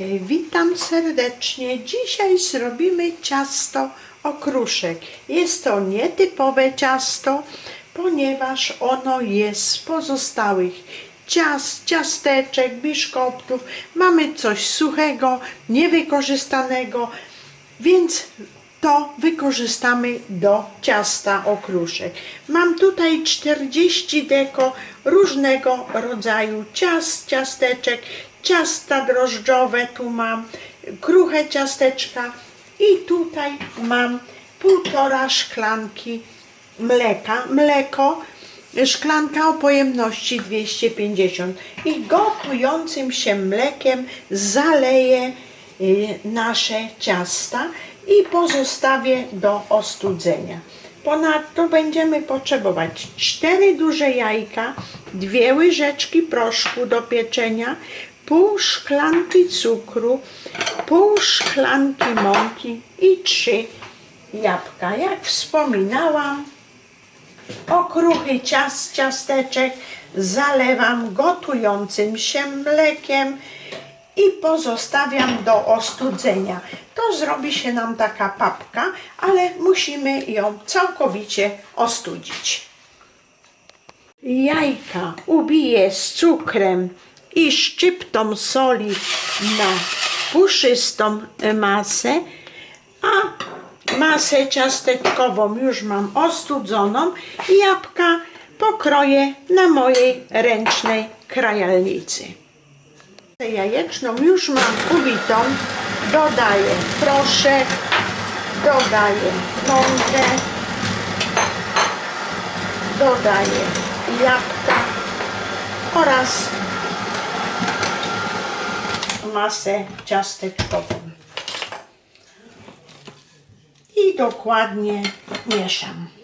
E, Witam serdecznie. Dzisiaj zrobimy ciasto okruszek. Jest to nietypowe ciasto, ponieważ ono jest z pozostałych ciast, ciasteczek, biszkoptów. Mamy coś suchego, niewykorzystanego, więc to wykorzystamy do ciasta okruszek. Mam tutaj 40 deko różnego rodzaju ciast, ciasteczek, ciasta drożdżowe, tu mam kruche ciasteczka i tutaj mam półtora szklanki mleka. Mleko, szklanka o pojemności 250 i gotującym się mlekiem zaleję y, nasze ciasta i pozostawię do ostudzenia. Ponadto będziemy potrzebować 4 duże jajka, dwie łyżeczki proszku do pieczenia, pół szklanki cukru, pół szklanki mąki i trzy jabłka. Jak wspominałam, okruchy ciast, ciasteczek zalewam gotującym się mlekiem i pozostawiam do ostudzenia. To zrobi się nam taka papka, ale musimy ją całkowicie ostudzić. Jajka ubiję z cukrem i szczyptą soli na puszystą masę, a masę ciasteczkową już mam ostudzoną i jabłka pokroję na mojej ręcznej krajalnicy. Jajeczną już mam ubitą, dodaję proszek, dodaję mąkę, dodaję jabłka oraz masę ciasteczkową. I dokładnie mieszam.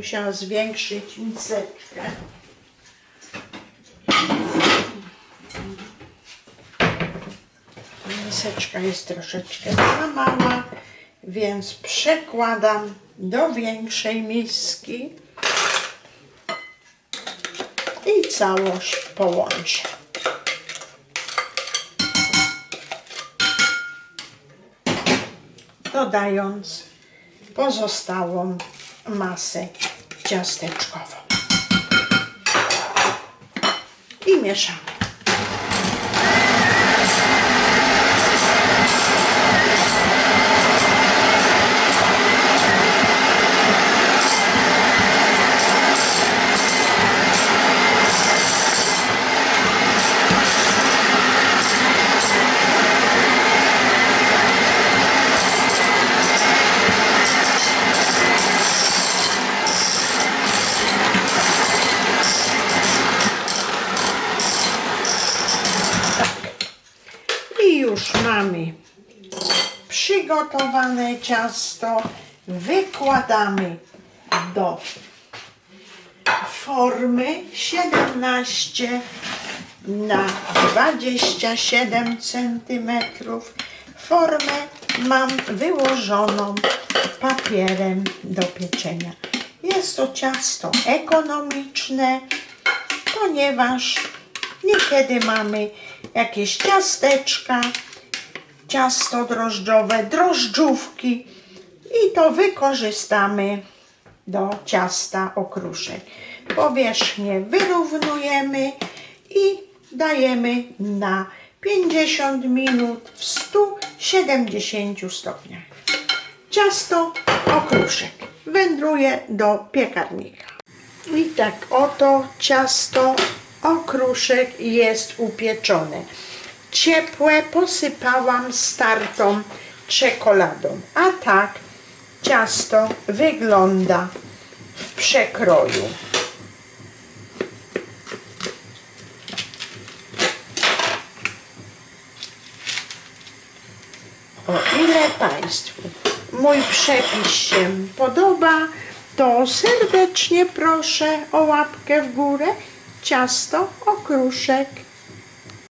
Chyba będę musiała zwiększyć miseczkę. Miseczka jest troszeczkę za mała, więc przekładam do większej miski i całość połączę. Dodając pozostałą masę ciasteczkową. I mieszamy. Przygotowane ciasto. Wykładamy do formy 17 na 27 cm. Formę mam wyłożoną papierem do pieczenia. Jest to ciasto ekonomiczne, ponieważ niekiedy mamy jakieś ciasteczka, ciasto drożdżowe, drożdżówki i to wykorzystamy do ciasta okruszek. Powierzchnię wyrównujemy i dajemy na 50 minut w 170 stopniach. Ciasto okruszek wędruje do piekarnika. I tak oto ciasto okruszek jest upieczone. Ciepłe posypałam startą czekoladą, a tak ciasto wygląda w przekroju. O ile Państwu mój przepis się podoba, to serdecznie proszę o łapkę w górę. Ciasto okruszek.